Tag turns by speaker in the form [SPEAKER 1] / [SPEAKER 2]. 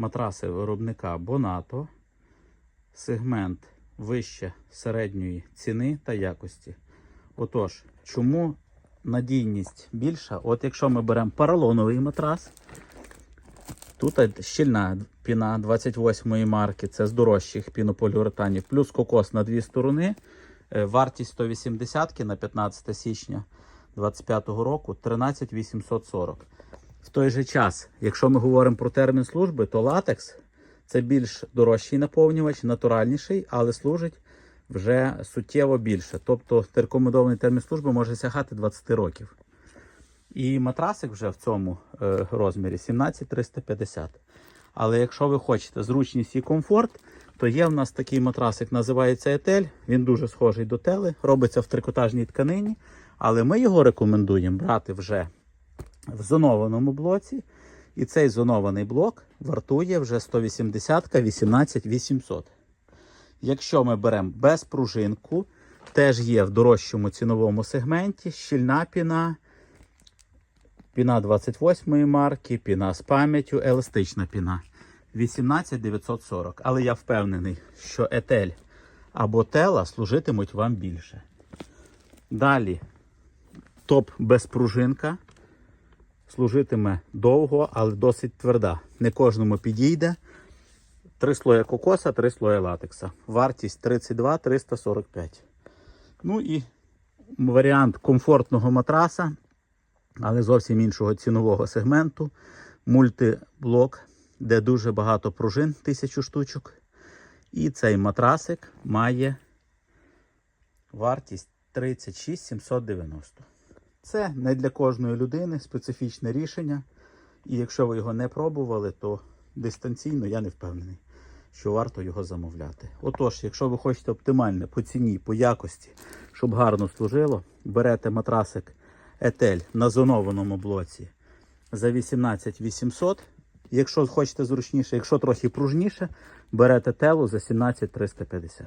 [SPEAKER 1] матраси виробника Bonato. Сегмент вище середньої ціни та якості. Отож, чому надійність більша? От якщо ми беремо поролоновий матрас, тут щільна піна 28 марки, це з дорожчих пінополіуретанів, плюс кокос на дві сторони. Е, Вартість 180 на 15 січня 2025 року 13 840. В той же час, якщо ми говоримо про термін служби, то латекс це більш дорожчий наповнювач, натуральніший, але служить вже суттєво більше. Тобто рекомендований термін служби може сягати 20 років. І матрасик вже в цьому е, розмірі 17350. Але якщо ви хочете зручність і комфорт, то є в нас такий матрасик, називається Етель. Він дуже схожий до тели, робиться в трикотажній тканині. Але ми його рекомендуємо брати вже в зонованому блоці. І цей зонований блок вартує вже 180 18 800. Якщо ми беремо без пружинку, теж є в дорожчому ціновому сегменті щільна піна, піна 28 марки, піна з пам'яттю, еластична піна 18 940. Але я впевнений, що етель або тела служитимуть вам більше. Далі топ без пружинка служитиме довго, але досить тверда. Не кожному підійде. Три слоя кокоса, три слоя латекса. Вартість 32 345. Ну і варіант комфортного матраса, але зовсім іншого цінового сегменту. Мультиблок, де дуже багато пружин, тисячу штучок. І цей матрасик має вартість 36 790. Це не для кожної людини специфічне рішення. І якщо ви його не пробували, то дистанційно я не впевнений, що варто його замовляти. Отож, якщо ви хочете оптимальне по ціні, по якості, щоб гарно служило, берете матрасик Етель на зонованому блоці за 18 800. Якщо хочете зручніше, якщо трохи пружніше, берете телу за 17 350.